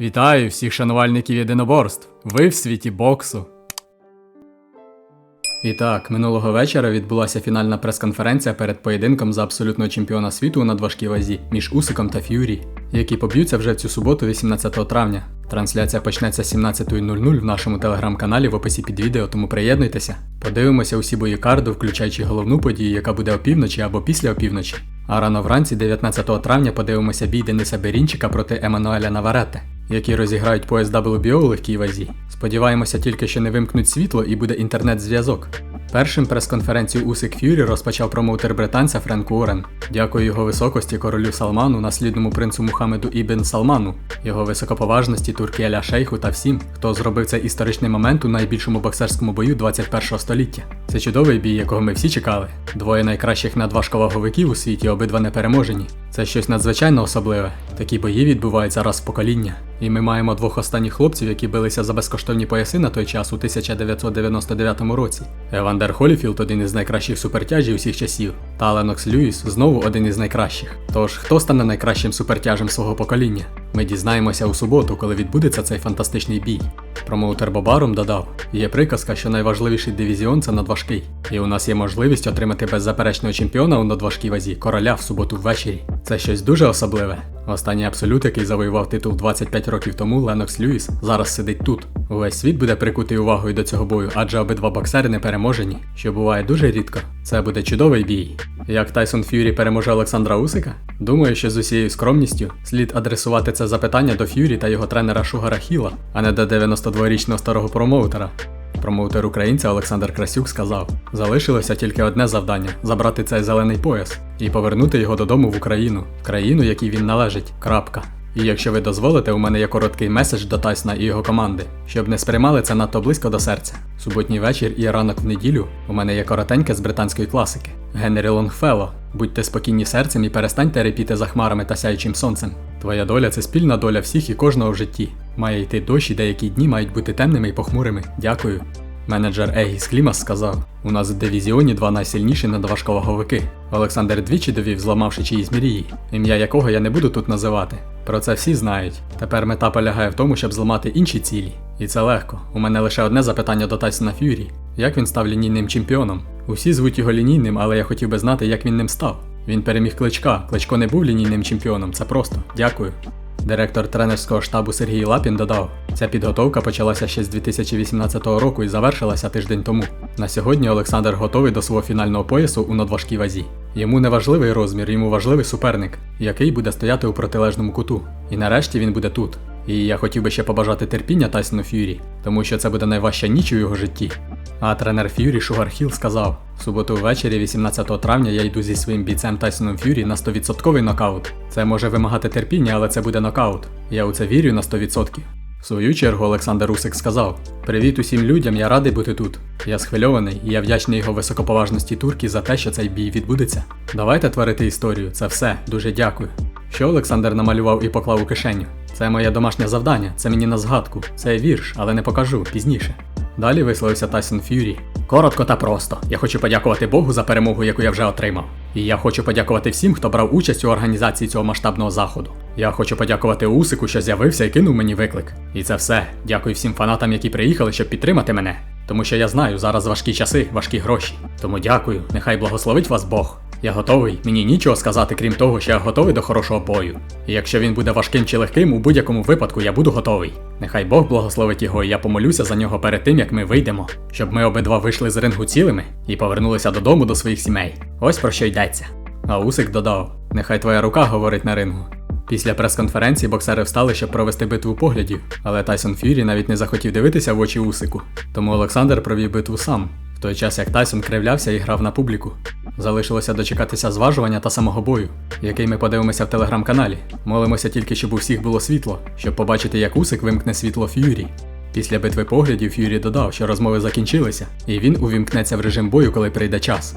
Вітаю всіх шанувальників єдиноборств. Ви в світі боксу. І так, минулого вечора відбулася фінальна прес-конференція перед поєдинком за абсолютного чемпіона світу у надважкій вазі між Усиком та Ф'юрі, які поб'ються вже цю суботу, 18 травня. Трансляція почнеться 17.00 в нашому телеграм-каналі в описі під відео, тому приєднуйтеся. Подивимося усі бої карду, включаючи головну подію, яка буде опівночі або після опівночі. А рано вранці, 19 травня, подивимося бій Дениса Берінчика проти Еммануеля Наваретте, які розіграють пояс WBO у легкій вазі. Сподіваємося тільки, що не вимкнуть світло і буде інтернет-зв'язок. Першим прес-конференцію Усик Ф'юрі розпочав промоутер британця Френк Уоррен. Дякую його високості королю Салману, наслідному принцу Мухаммеду Ібн Салману, його високоповажності Туркі Аля Шейху та всім, хто зробив цей історичний момент у найбільшому боксерському бою 21 століття. Це чудовий бій, якого ми всі чекали. Двоє найкращих надважковаговиків у світі, обидва непереможені. Це щось надзвичайно особливе. Такі бої відбуваються раз в покоління. І ми маємо двох останніх хлопців, які билися за безкоштовні пояси на той час у 1999 році. Евандер Холіфілд один із найкращих супертяжів усіх часів, та Ленокс Льюіс знову один із найкращих. Тож, хто стане найкращим супертяжем свого покоління? Ми дізнаємося у суботу, коли відбудеться цей фантастичний бій. Промоутер Бобаром додав: є приказка, що найважливіший дивізіон це надважкий, і у нас є можливість отримати беззаперечного чемпіона у надважкій вазі короля в суботу ввечері. Це щось дуже особливе. Останній абсолют, який завоював титул 25 років тому, Ленокс Льюіс, зараз сидить тут. Увесь світ буде прикутий увагою до цього бою, адже обидва боксери не переможені, що буває дуже рідко. Це буде чудовий бій. Як Тайсон Ф'юрі переможе Олександра Усика? Думаю, що з усією скромністю слід адресувати це запитання до Ф'юрі та його тренера Шугара Хіла, а не до 92-річного старого промоутера. Промоутер українця Олександр Красюк сказав: залишилося тільки одне завдання забрати цей зелений пояс і повернути його додому в Україну, країну, якій він належить. Крапка. І якщо ви дозволите, у мене є короткий меседж до Тайсона і його команди, щоб не сприймали це надто близько до серця. Суботній вечір і ранок в неділю у мене є коротеньке з британської класики. Генрі Лонгфелло. Будьте спокійні серцем і перестаньте репіти за хмарами та сяючим сонцем. Твоя доля це спільна доля всіх і кожного в житті. Має йти дощ і деякі дні мають бути темними і похмурими. Дякую. Менеджер Егіс Клімас сказав: у нас в дивізіоні два найсильніші надважковаговики. Олександр двічі довів, зламавши чиїсь мрії, ім'я якого я не буду тут називати. Про це всі знають. Тепер мета полягає в тому, щоб зламати інші цілі. І це легко. У мене лише одне запитання до Тайсона Ф'юрі. Як він став лінійним чемпіоном? Усі звуть його лінійним, але я хотів би знати, як він ним став. Він переміг кличка. Кличко не був лінійним чемпіоном, це просто. Дякую. Директор тренерського штабу Сергій Лапін додав: ця підготовка почалася ще з 2018 року і завершилася тиждень тому. На сьогодні Олександр готовий до свого фінального поясу у надважкій вазі. Йому не важливий розмір, йому важливий суперник, який буде стояти у протилежному куту. І нарешті він буде тут. І я хотів би ще побажати терпіння Тайсону Ф'юрі, тому що це буде найважча ніч у його житті. А тренер Ф'юрі Шугар Хіл сказав: в суботу ввечері, 18 травня, я йду зі своїм бійцем Тайсоном Ф'юрі на 100% нокаут. Це може вимагати терпіння, але це буде нокаут. Я у це вірю на 100%. В свою чергу Олександр Русик сказав: Привіт усім людям, я радий бути тут. Я схвильований і я вдячний його високоповажності турки за те, що цей бій відбудеться. Давайте творити історію, це все. Дуже дякую. Що Олександр намалював і поклав у кишеню? Це моє домашнє завдання, це мені на згадку. Це вірш, але не покажу пізніше. Далі висловився Тайсон Ф'юрі. Коротко та просто. Я хочу подякувати Богу за перемогу, яку я вже отримав. І я хочу подякувати всім, хто брав участь у організації цього масштабного заходу. Я хочу подякувати Усику, що з'явився і кинув мені виклик. І це все. Дякую всім фанатам, які приїхали, щоб підтримати мене. Тому що я знаю, зараз важкі часи, важкі гроші. Тому дякую, нехай благословить вас Бог. Я готовий, мені нічого сказати, крім того, що я готовий до хорошого бою. І якщо він буде важким чи легким, у будь-якому випадку я буду готовий. Нехай Бог благословить його, і я помолюся за нього перед тим, як ми вийдемо, щоб ми обидва вийшли з рингу цілими і повернулися додому до своїх сімей. Ось про що йдеться. А Усик додав: Нехай твоя рука говорить на рингу. Після прес-конференції боксери встали, щоб провести битву поглядів, але Тайсон Ф'юрі навіть не захотів дивитися в очі Усику. Тому Олександр провів битву сам, той час як Тайсон кривлявся і грав на публіку. Залишилося дочекатися зважування та самого бою, який ми подивимося в телеграм-каналі. Молимося тільки, щоб у всіх було світло, щоб побачити, як Усик вимкне світло Ф'юрі. Після битви поглядів Ф'юрі додав, що розмови закінчилися, і він увімкнеться в режим бою, коли прийде час.